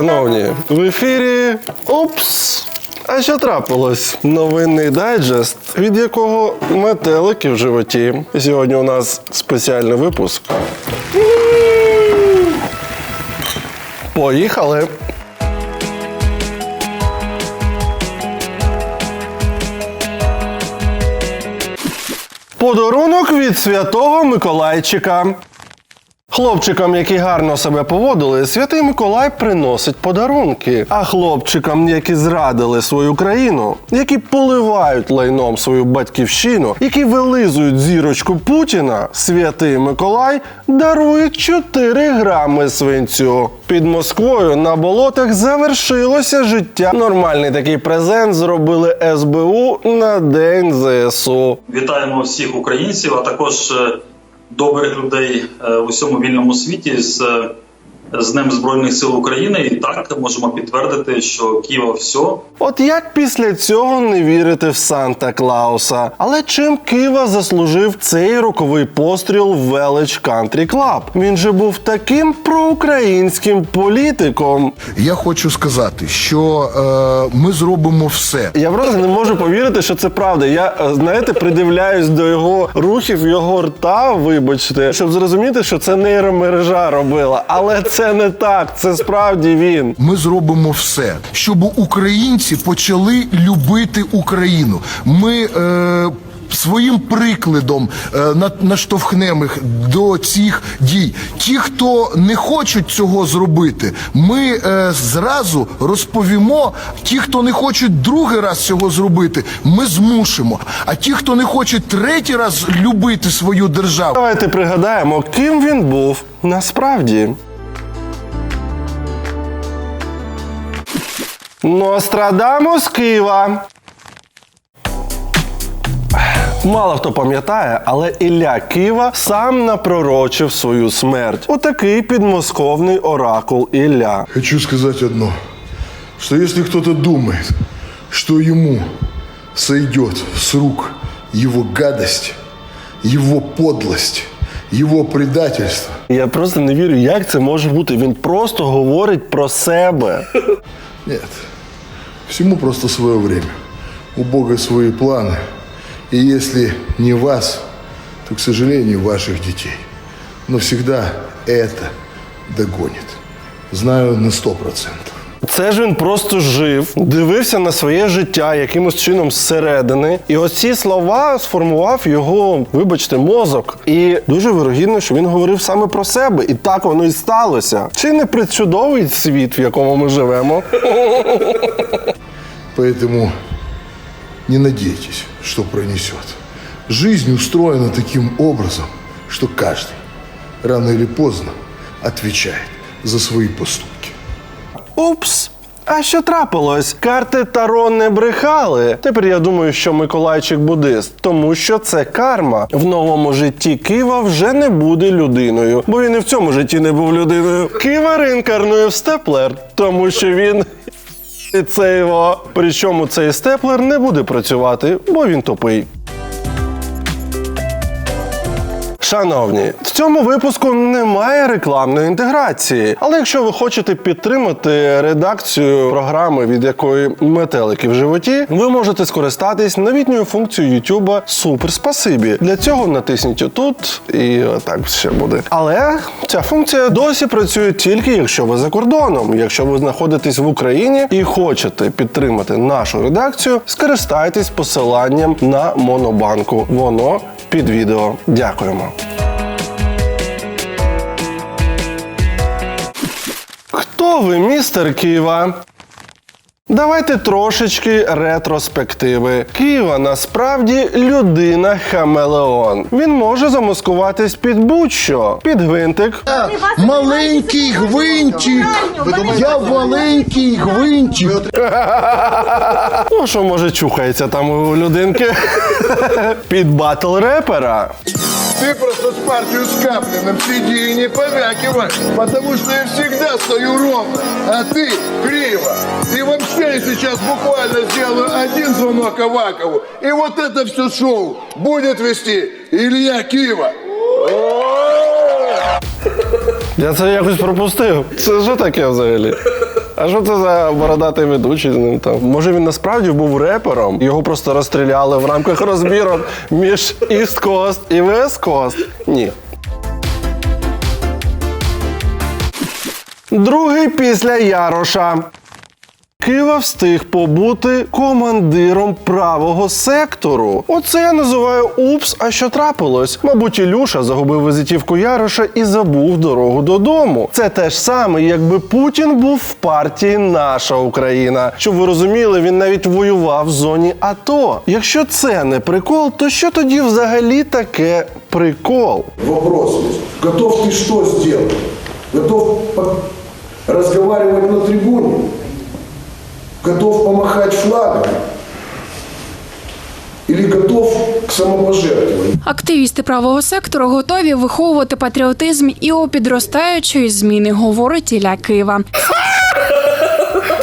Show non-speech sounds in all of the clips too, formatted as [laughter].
Шановні, в ефірі Упс. А що трапилось? Новинний дайджест, від якого метелики в животі. Сьогодні у нас спеціальний випуск. Поїхали! Подарунок від святого Миколайчика. Хлопчикам, які гарно себе поводили, святий Миколай приносить подарунки. А хлопчикам, які зрадили свою країну, які поливають лайном свою батьківщину, які вилизують зірочку Путіна, святий Миколай дарує 4 грами свинцю. Під Москвою на болотах завершилося життя. Нормальний такий презент зробили СБУ на день ЗСУ. Вітаємо всіх українців, а також е, добрих людей в у всьому вільному світі з, е, з Днем Збройних сил України. І так можемо підтвердити, що Києва все. От як після цього не вірити в Санта Клауса? Але чим Кива заслужив цей роковий постріл в велич Кантрі Клаб? Він же був таким проукраїнським політиком. Я хочу сказати, що е, ми зробимо все. Я просто не можу повірити, що це правда. Я е, знаєте, придивляюсь до його рухів, його рта, вибачте, щоб зрозуміти, що це нейромережа робила. Але це не так. Це справді він. Ми зробимо все, щоб українці почали любити Україну. Ми е, своїм прикладом е, на- наштовхнемо їх до цих дій. Ті, хто не хочуть цього зробити, ми е, зразу розповімо. Ті, хто не хочуть другий раз цього зробити, ми змусимо. А ті, хто не хоче третій раз любити свою державу. Давайте пригадаємо, ким він був насправді. Нострадамус Києва. Мало хто пам'ятає, але Ілля Кива сам напророчив свою смерть. Отакий підмосковний оракул Ілля. Хочу сказать одно, что если кто-то думает, что ему сойдет с рук его гадость, его подлость, его предательство, Я просто не вірю, як це може бути. Він просто говорить про себе. нет, всему просто свое время. У Бога свои планы. И если не вас, то, к сожалению, ваших детей. Но всегда это догонит. Знаю на сто процентов. Це ж він просто жив, дивився на своє життя якимось чином зсередини. І оці слова сформував його, вибачте, мозок. І дуже вирогідно, що він говорив саме про себе. І так воно і сталося. Чи не причудовий світ, в якому ми живемо? Поэтому не надейтесь, что пронесет. Жизнь устроена таким образом, что каждый рано или поздно отвечает за свои поступки. Упс. А що трапилось? Карти Таро не брехали. Тепер я думаю, що Миколайчик буддист, тому що це карма. В новому житті Кива вже не буде людиною, бо він і в цьому житті не був людиною. Кива реінкарнує в степлер, тому що він. Це його. Причому цей степлер не буде працювати, бо він тупий. Шановні, в цьому випуску немає рекламної інтеграції. Але якщо ви хочете підтримати редакцію програми, від якої метелики в животі, ви можете скористатись новітньою функцією YouTube Супер Спасибі. Для цього натисніть тут і так ще буде. Але ця функція досі працює тільки якщо ви за кордоном. Якщо ви знаходитесь в Україні і хочете підтримати нашу редакцію, скористайтесь посиланням на Монобанку. Воно під відео. Дякуємо. Хто ви, містер Ківа? Давайте трошечки ретроспективи. Ківа насправді людина хамелеон. Він може замаскуватись під будь-що, під гвинтик, Маленький гвинтик! Я маленький гвинтик! ну що може чухається там у людинки, [laughs] під батл репера. Ты просто с партию с Каплиным сиди и не повякивай, потому что я всегда стою ровно, а ты криво. И вообще я сейчас буквально сделаю один звонок Авакову, и вот это все шоу будет вести Илья Кива. Я це якось пропустив. Це що таке взагалі? А що це за бородатий ведучий з ним там? Може він насправді був репером? Його просто розстріляли в рамках розбірок між East Coast і West Coast? Ні. Другий після Яроша. Кива встиг побути командиром правого сектору. Оце я називаю упс, а що трапилось? Мабуть, Ілюша загубив візитівку Яроша і забув дорогу додому. Це те ж саме, якби Путін був в партії Наша Україна. Щоб ви розуміли, він навіть воював в зоні АТО. Якщо це не прикол, то що тоді взагалі таке прикол? Вопрос. Готов ты что сделать? Готов разговаривать на трибуне? Готов помахать флагом? Или готов к самопожертвованию? Активісти правого сектору готові виховувати патріотизм і у підростаючої зміни, говорить Ілля Кива.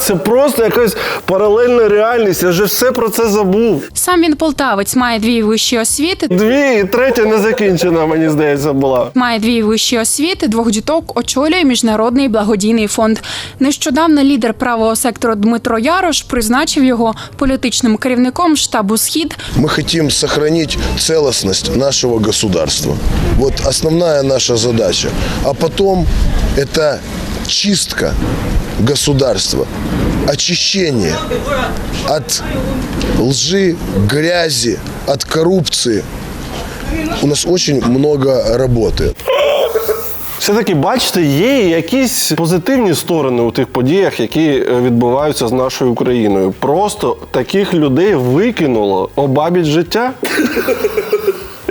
Це просто якась паралельна реальність. Я вже все про це забув. Сам він полтавець, має дві вищі освіти. Дві і третя не закінчена, мені здається, була. Має дві вищі освіти, двох діток очолює міжнародний благодійний фонд. Нещодавно лідер правого сектору Дмитро Ярош призначив його політичним керівником штабу Схід. Мы хотим сохранить целостность нашего государства. Вот основная наша задача. А потом это чистка государства, очищение от лжи, грязи, от коррупции. У нас очень много работы. Все-таки, бачите, є якісь позитивні сторони у тих подіях, які е, відбуваються з нашою Україною. Просто таких людей викинуло обабіч життя.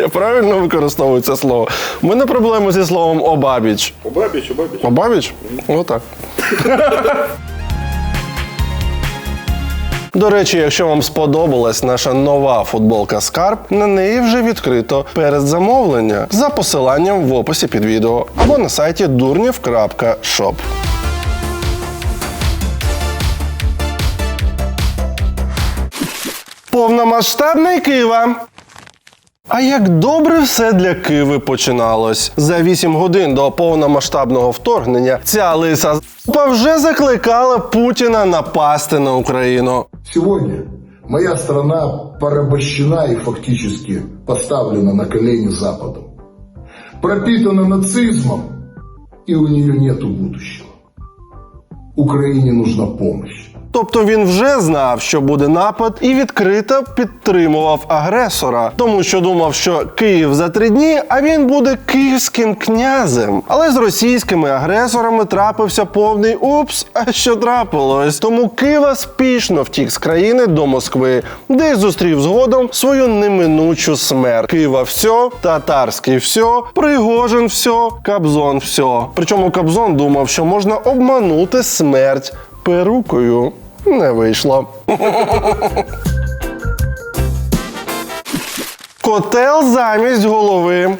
Я правильно використовую це слово. У мене проблеми зі словом обабіч. Обабіч, обабіч. Обабіч? Отак. [laughs] До речі, якщо вам сподобалась наша нова футболка Скарб, на неї вже відкрито передзамовлення за посиланням в описі під відео або на сайті дурнів.шоп. Повномасштабний Кива. А як добре все для Киви починалось. За 8 годин до повномасштабного вторгнення ця лиса вже закликала Путіна напасти на Україну. Сегодня моя страна порабощена и фактически поставлена на колени Западом. Пропитана нацизмом, и у нее нет будущего. Украине нужна помощь. Тобто він вже знав, що буде напад, і відкрито підтримував агресора, тому що думав, що Київ за три дні, а він буде київським князем. Але з російськими агресорами трапився повний упс. А що трапилось? Тому Кива спішно втік з країни до Москви, де й зустрів згодом свою неминучу смерть. Кива все, татарський все, Пригожин все, Кабзон все. Причому Кабзон думав, що можна обманути смерть перукою. Не вийшло. Котел замість голови.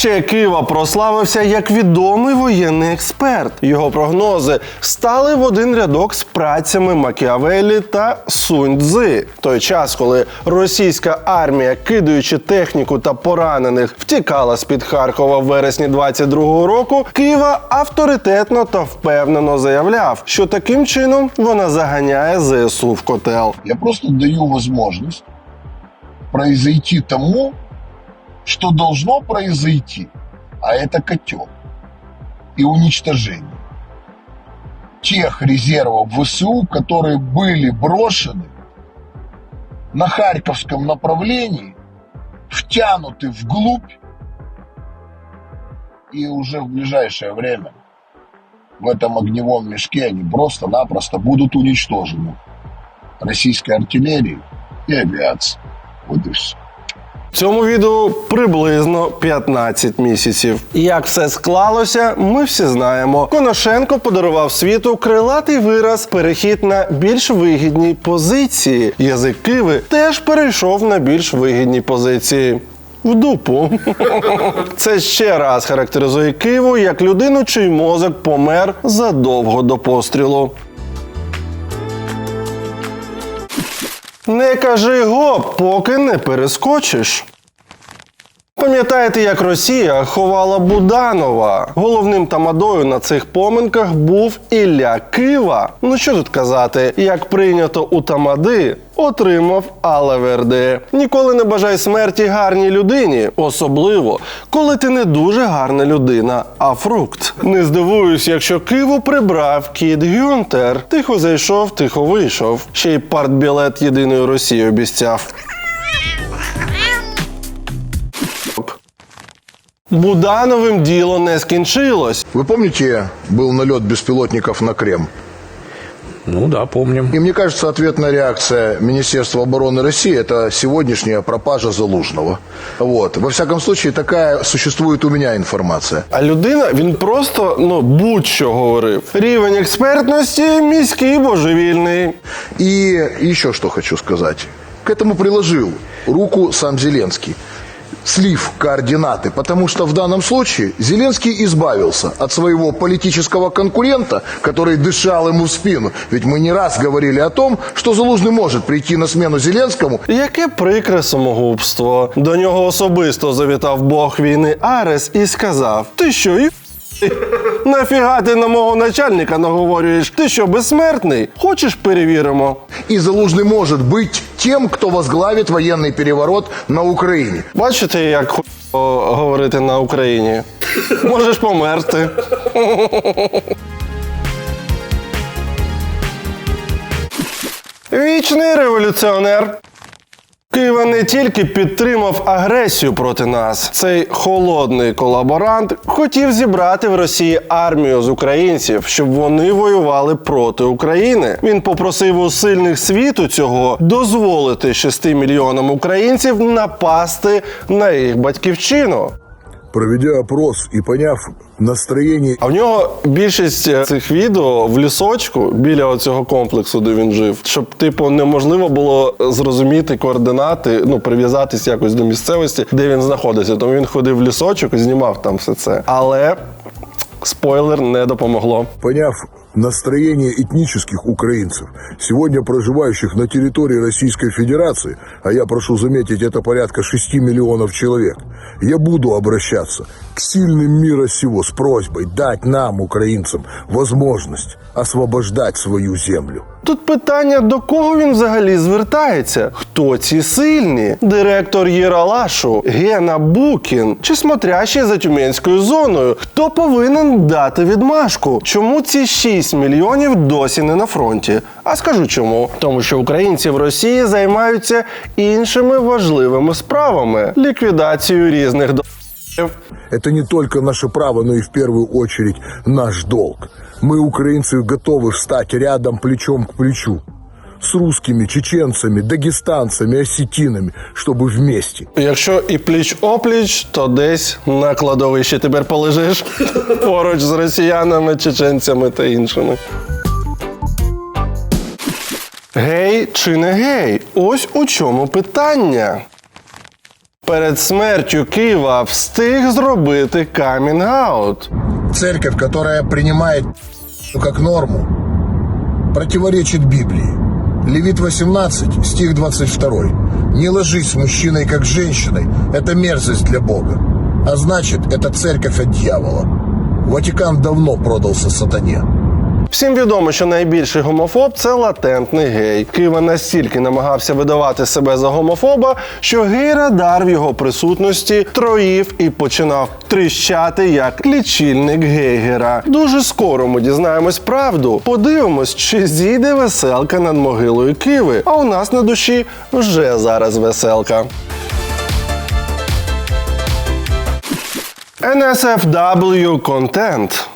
Ще Кива прославився як відомий воєнний експерт. Його прогнози стали в один рядок з працями Макіавелі та Сунь Цзи. В той час, коли російська армія, кидаючи техніку та поранених, втікала з під Харкова в вересні 22-го року, Кива авторитетно та впевнено заявляв, що таким чином вона заганяє ЗСУ в котел. Я просто даю возможность произойти тому, что должно произойти, а это котел и уничтожение тех резервов ВСУ, которые были брошены на Харьковском направлении, втянуты вглубь, и уже в ближайшее время в этом огневом мешке они просто-напросто будут уничтожены российской артиллерией и авиацией. Вот и все. Цьому відео приблизно 15 місяців. Як все склалося, ми всі знаємо. Коношенко подарував світу крилатий вираз перехід на більш вигідні позиції. Язик Киви теж перейшов на більш вигідні позиції. В дупу. [laughs] Це ще раз характеризує Києву як людину, чий мозок помер задовго до пострілу. Не кажи гоп, поки не перескочиш. Пам'ятаєте, як Росія ховала Буданова? Головним тамадою на цих поминках був Ілля Кива. Ну що тут казати, як прийнято у тамади, отримав алаверди. Ніколи не бажай смерті гарній людині, особливо коли ти не дуже гарна людина, а фрукт. Не здивуюсь, якщо Киву прибрав кіт Гюнтер. Тихо зайшов, тихо вийшов. Ще й партбілет єдиної Росії обіцяв. Будановим діло не скінчилось. Вы помните, был налет беспилотников на Крем? Ну да, помним. И мне кажется, ответная реакция Министерства обороны России – это сегодняшняя пропажа Залужного. Вот. Во всяком случае, такая существует у меня информация. А людина він просто ну будь-що говорив. Рівень експертності міський божевільний. И еще что хочу сказать. К этому приложил руку сам Зеленский. Слив координаты, потому что в данном случае Зеленский избавился от своего политического конкурента, который дышал ему в спину. Ведь мы не раз говорили о том, что Залужный может прийти на смену Зеленскому Яке прикре самогубство. До нього особисто завітав бог війни Арес і сказав: Ти що, і нафіга ти на мого начальника наговорюєш? Ти що, безсмертний? Хочеш перевіримо? И Залужный может быть тем, кто возглавит военный переворот на Украине. Бачите, як ху говорити на Україні? Можеш померти. Вічний революціонер. Києва не тільки підтримав агресію проти нас. Цей холодний колаборант хотів зібрати в Росії армію з українців, щоб вони воювали проти України. Він попросив у сильних світу цього дозволити 6 мільйонам українців напасти на їх батьківщину. Проведя опрос і поняв настроєння. А в нього більшість е, цих відео в лісочку біля цього комплексу, де він жив, щоб типу неможливо було зрозуміти координати, ну прив'язатись якось до місцевості, де він знаходиться. Тому він ходив в лісочок і знімав там все це. Але спойлер не допомогло. Поняв настроение этнических украинцев, сегодня проживающих на территории Российской Федерации, а я прошу заметить, это порядка 6 миллионов человек, я буду обращаться к сильным мира сего с просьбой дать нам, украинцам, возможность освобождать свою землю. Тут питання, до кого він взагалі звертається? Хто ці сильні? Директор Єралашу, Гена Букін чи смотрящий за тюменською зоною? Хто повинен дати відмашку? Чому ці 6 мільйонів досі не на фронті? А скажу чому? Тому що українці в Росії займаються іншими важливими справами ліквідацією різних до. Это не только наше право, но и в первую очередь наш долг. Мы, украинцы, готовы встать рядом плечом к плечу с русскими, чеченцами, дагестанцами, осетинами, чтобы вместе Якщо і пліч опліч, то десь на кладовищі тепер полежиш [laughs] поруч з росіянами, чеченцями та іншими. Гей чи не гей? Ось у чому питання. Перед смертю Києва встиг зробити камінг-аут. Церковь, которая принимает как норму, противоречит Библии. Левит 18, стих 22. «Не ложись с мужчиной, как с женщиной, это мерзость для Бога. А значит, это церковь от дьявола. Ватикан давно продался сатане». Всім відомо, що найбільший гомофоб це латентний гей. Кива настільки намагався видавати себе за гомофоба, що гей-радар в його присутності троїв і починав тріщати як лічильник гейгера. Дуже скоро ми дізнаємось правду. Подивимось, чи зійде веселка над могилою Киви. А у нас на душі вже зараз веселка. NSFW контент.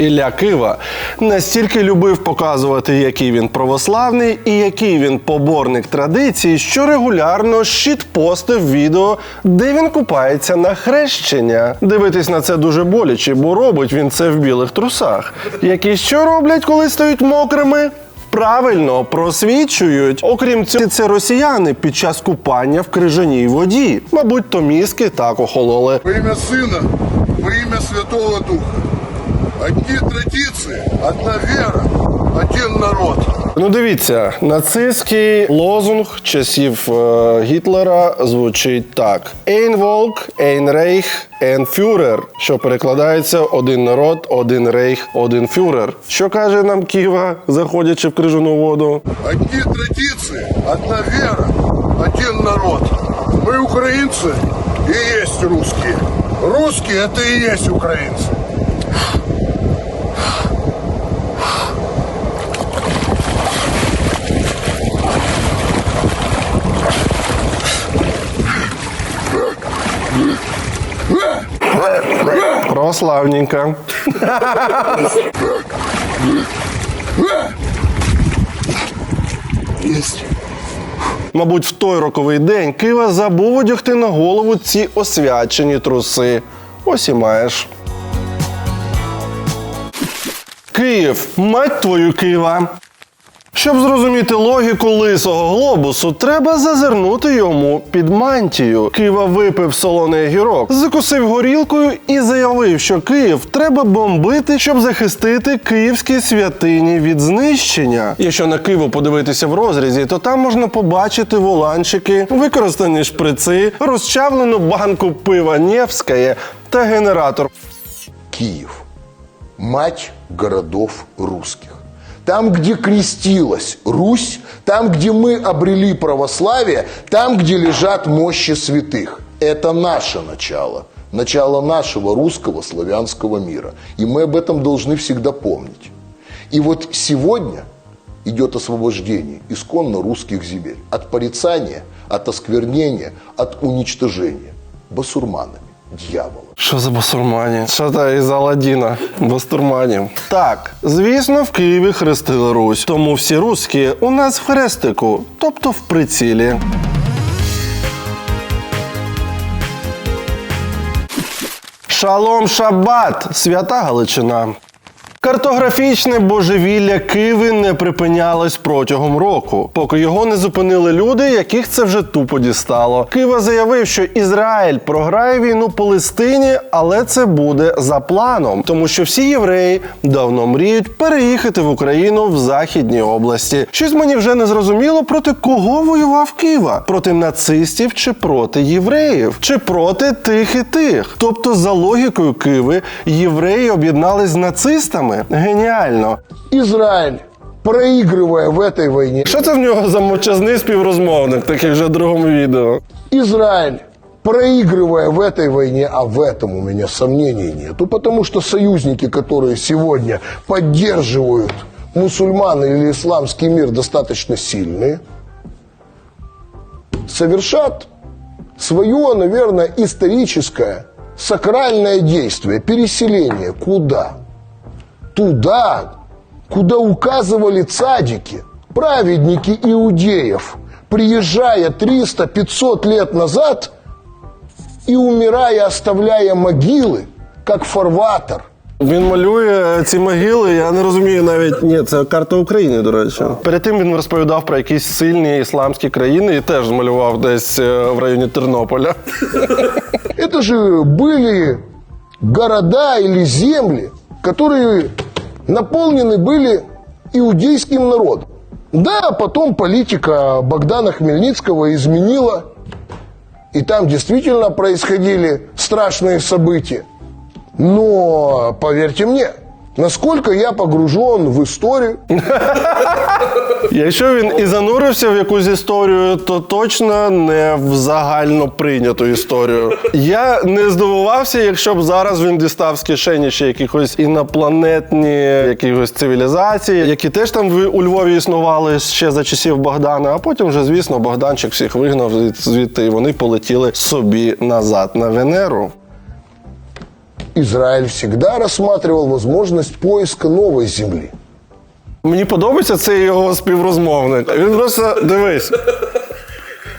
Ілля Кива настільки любив показувати, який він православний і який він поборник традицій, що регулярно щитпостив відео, де він купається на хрещення. Дивитись на це дуже боляче, бо робить він це в білих трусах. Які що роблять, коли стають мокрими? Правильно просвічують. Окрім цього, це росіяни під час купання в крижаній воді. Мабуть, то мізки так охололи. Во имя Сына, во имя Святого Духа. Одни традиции, одна вера, один народ. Ну дивіться, нацистський лозунг часів е, Гітлера звучить так: Ein Volk, ein Reich, ein Führer, що перекладається один народ, один рейх, один фюрер. Що каже нам Ківа, заходячи в крижану воду? Одни традиции, одна вера, один народ. Мы украинцы и есть русские. Русские это и есть Прославненько. Есть. Мабуть, в той роковий день Кива забув одягти на голову ці освячені труси. Ось і маєш. Київ, мать твою Києва. Щоб зрозуміти логіку лисого глобусу, треба зазирнути йому під мантію. Кива випив солоний гірок, закусив горілкою і заявив, що Київ треба бомбити, щоб захистити київські святині від знищення. Якщо на Києву подивитися в розрізі, то там можна побачити воланчики, використані шприци, розчавлену банку пива Невське та генератор. Киев. Мать городов русских. Там, где крестилась Русь, там, где мы обрели православие, там, где лежат мощи святых. Это наше начало. Начало нашего русского славянского мира. И мы об этом должны всегда помнить. И вот сегодня идет освобождение исконно русских земель от порицания, от осквернения, от уничтожения басурманами, дьяволом. Що за басурмані? Що та із Аладдіна? Бастурманів. Так, звісно, в Києві хрестили Русь. Тому всі руські у нас в хрестику, тобто в прицілі. Шалом Шаббат! Свята Галичина. Картографічне божевілля Киви не припинялось протягом року, поки його не зупинили люди, яких це вже тупо дістало. Кива заявив, що Ізраїль програє війну Палестині, але це буде за планом, тому що всі євреї давно мріють переїхати в Україну в західній області. Щось мені вже не зрозуміло, проти кого воював Кива? Проти нацистів чи проти євреїв, чи проти тих і тих. Тобто, за логікою Киви, євреї об'єднались з нацистами. Геніально. Израиль, проигрывая в этой войне, Що це в нього за мовчазний співрозмовник, такий вже в другому відео? Израиль, проигрывая в этой войне, а в этом у меня сомнений нету, потому что союзники, которые сегодня поддерживают мусульман или исламский мир, достаточно сильные, совершат свое, наверное, историческое сакральное действие, переселение. Куда? Туда, куда указывали цадики, праведники иудеев, приезжая 300-500 лет назад и умирая, оставляя могилы, как фарватер. Він малює ці могили. Я не розумію навіть. Ні, це карта України, до речі. Перед тим він розповідав про якісь сильні ісламські країни і теж змалював десь е, в районі Тернополя. Это же были города или земли, которые наполнены были иудейским народом. Да, потом политика Богдана Хмельницкого изменила, и там действительно происходили страшные события. Но, поверьте мне, насколько я погружен в историю, Якщо він і занурився в якусь історію, то точно не в загально прийняту історію. Я не здивувався, якщо б зараз він дістав з кишені ще якихось інопланетні якихось цивілізації, які теж там у Львові існували ще за часів Богдана. А потім вже, звісно, Богданчик всіх вигнав звідти, і вони полетіли собі назад на Венеру. Израиль всегда рассматривал возможность поиска новой земли. Мені подобається цей його співрозмовник. Він просто дивись.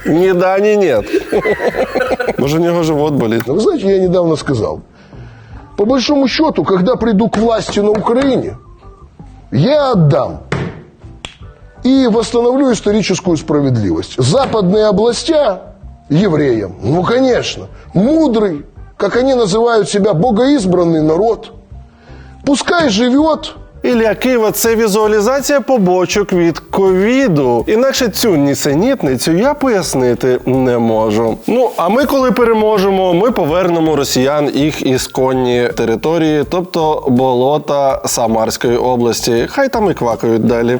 Ні да, ні нет. Може, в нього живот болить. Но вы знаете, я недавно сказал, по большому счету, когда приду к власти на Украине, я отдам и восстановлю историческую справедливость. Западные областя евреям, ну, конечно, мудрый, как они называют себя, богоизбранный народ, пускай живет Ілля Кива це візуалізація побочок від ковіду. Інакше цю нісенітницю я пояснити не можу. Ну а ми, коли переможемо, ми повернемо росіян їх ісконні території, тобто болота Самарської області. Хай там і квакають далі.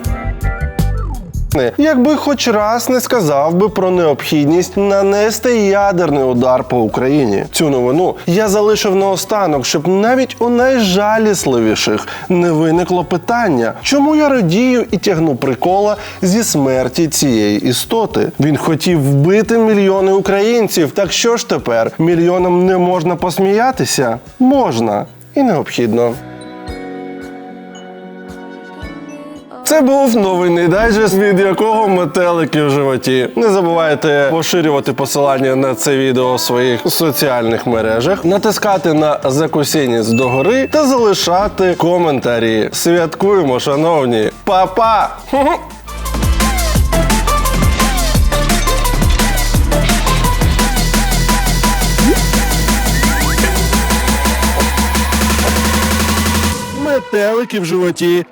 Якби хоч раз не сказав би про необхідність нанести ядерний удар по Україні. Цю новину я залишив наостанок, щоб навіть у найжалісливіших не виникло питання, чому я радію і тягну прикола зі смерті цієї істоти. Він хотів вбити мільйони українців. Так що ж тепер мільйонам не можна посміятися? Можна і необхідно. Це був новинний дайджест, від якого метелики в животі. Не забувайте поширювати посилання на це відео в своїх соціальних мережах, натискати на закусінець догори та залишати коментарі. Святкуємо, шановні! Па-па! Метелики в животі.